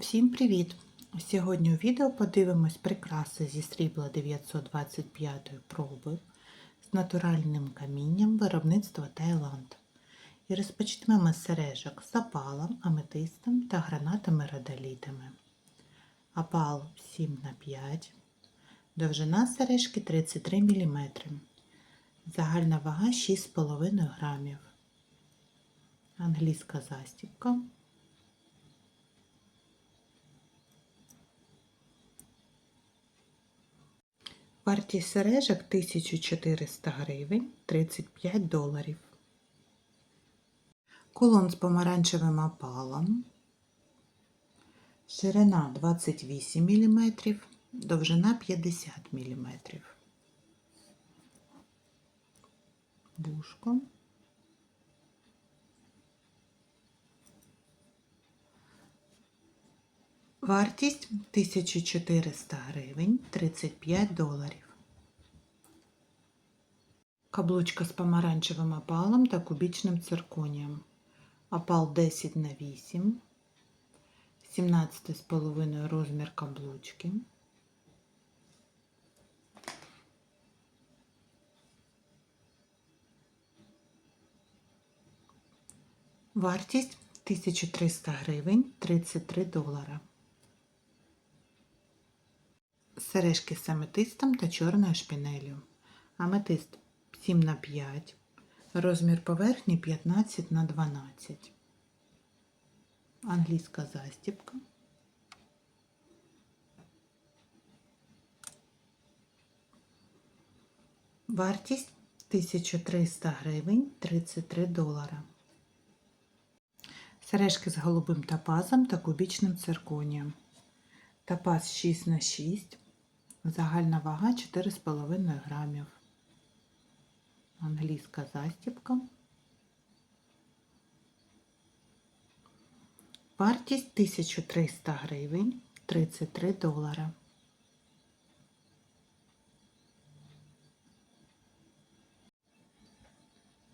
Всім привіт! Сьогодні у відео подивимось прикраси зі срібла 925 проби з натуральним камінням виробництва Таїланд. І розпочнемо з сережок з опалом, аметистом та гранатами радолітами. Опал 7 на 5 довжина сережки 33 мм, загальна вага 6,5 грамів. Англійська застібка. Вартість сережок 1400 гривень 35 доларів. Кулон з помаранчевим опалом. Ширина 28 мм, довжина 50 мм. Вушко. Вартість 1400 гривень 35 доларів. Каблучка з помаранчевим опалом та кубічним цирконієм. Опал 10 на 8, 17,5 розмір каблучки. Вартість 1300 гривень 33 долара. Сережки з аметистом та чорною шпінелью. Аметист 7 на 5, розмір поверхні 15 на 12. Англійська застібка. Вартість 1300 гривень 33 долара. Сережки з голубим топазом та кубічним цирконієм. Топаз 6 на 6, загальна вага 4,5 грамів. Англійська застібка. Вартість 1300 гривень 33 долара.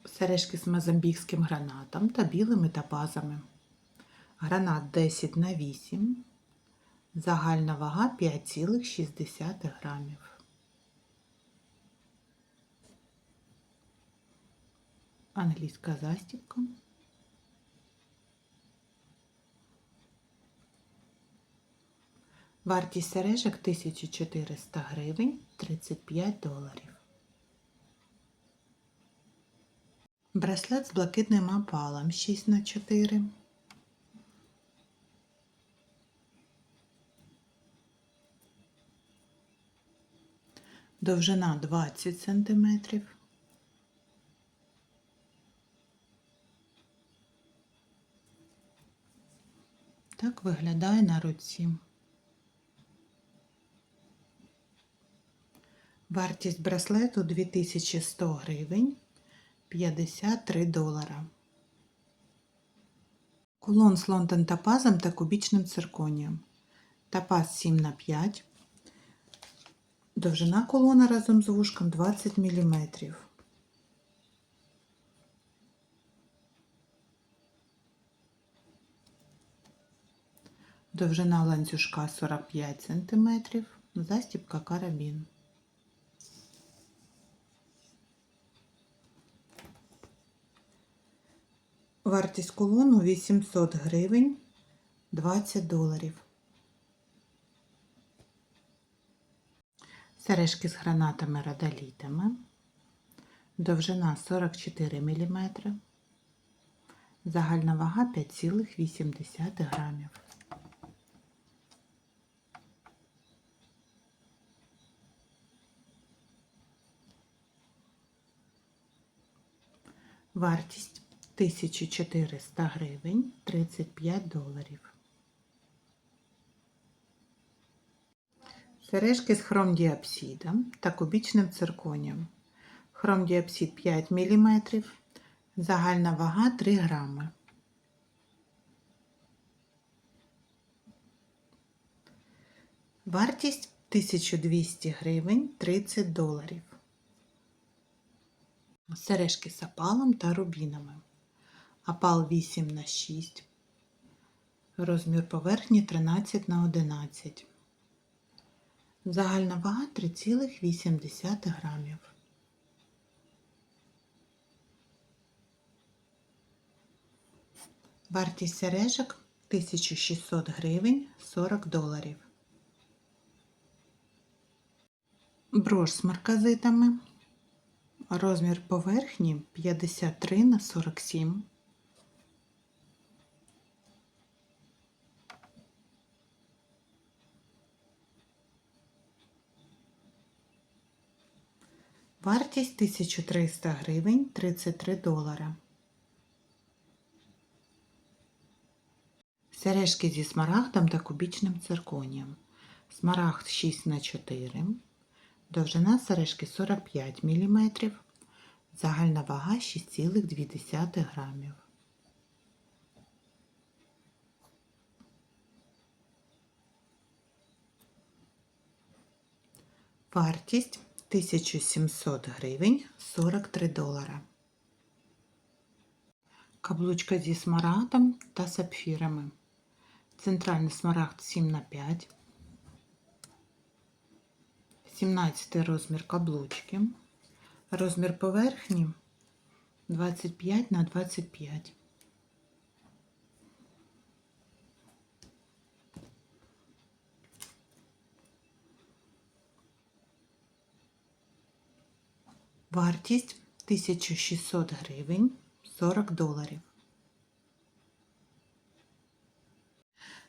Сережки з мозамбікським гранатом та білими топазами. Гранат 10 на 8. Загальна вага 5,6 грамів. Англійська застібка. Вартість сережок 1400 гривень 35 доларів. Браслет з блакитним опалом 6 Довжина 20 сантиметрів. Так виглядає на руці. Вартість браслету 2100 гривень 53 долара. Кулон з лонтон топазом та кубічним цирконієм. Топаз 7 на 5. Довжина колона разом з вушком 20 мм. Довжина ланцюжка 45 см, застібка карабін. Вартість колону 800 гривень 20 доларів. Сережки з гранатами радолітами. Довжина 44 мм. Загальна вага 5,8 грамів. Вартість 1400 гривень 35 доларів. Сережки з хромдіапсидом та кубічним цирконієм. Хромдіапсид 5 мм, загальна вага 3 грами. Вартість 1200 гривень 30 доларів. Сережки з опалом та рубінами. Опал 8 на 6. Розмір поверхні 13 на 11. Загальна вага 3,8 грамів. Вартість сережок 1600 гривень 40 доларів. Брош з марказитами. Розмір поверхні 53 на 47. Вартість 1300 гривень 33 долара. Сережки зі смарагдом та кубічним цирконієм. Смарагд 6 на 4 Довжина сережки 45 мм. Загальна вага 6,2 грамів. Вартість 1700 гривень 43 долара. Каблучка зі смарагдом та сапфірами. Центральний смарагд 7 на 5 17 розмір каблучки. Розмір поверхні 25 на 25. Вартість 1600 гривень 40 доларів.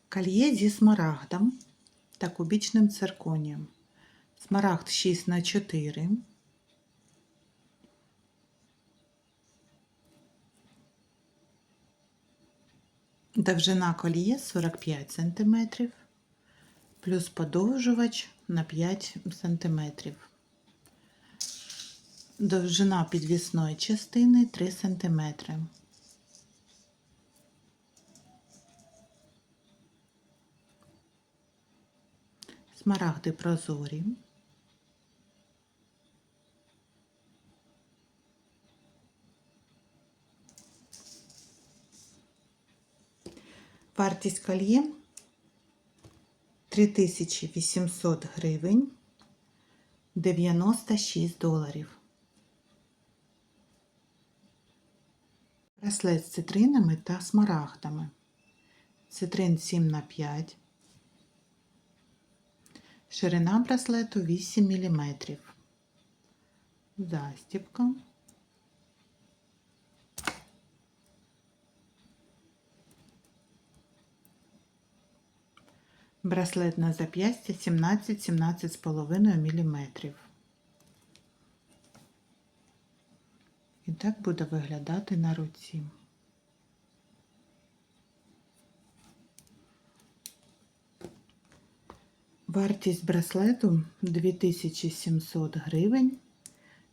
Кольє зі смарагдом та кубічним цирконієм. Смарагд 6 на 4 Довжина коліє 45 см, плюс подовжувач на 5 см. Довжина підвісної частини 3 см. Смарагди прозорі. Вартість кольє 3800 гривень 96 доларів. Браслет з цитринами та смарагдами. Цитрин 7 на 5 Ширина браслету 8 мм. Застібка. Браслет на зап'ястя 17-17,5 мм. І так буде виглядати на руці. Вартість браслету 2700 гривень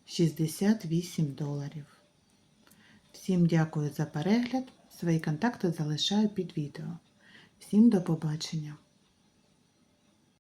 68 доларів. Всім дякую за перегляд. Свої контакти залишаю під відео. Всім до побачення!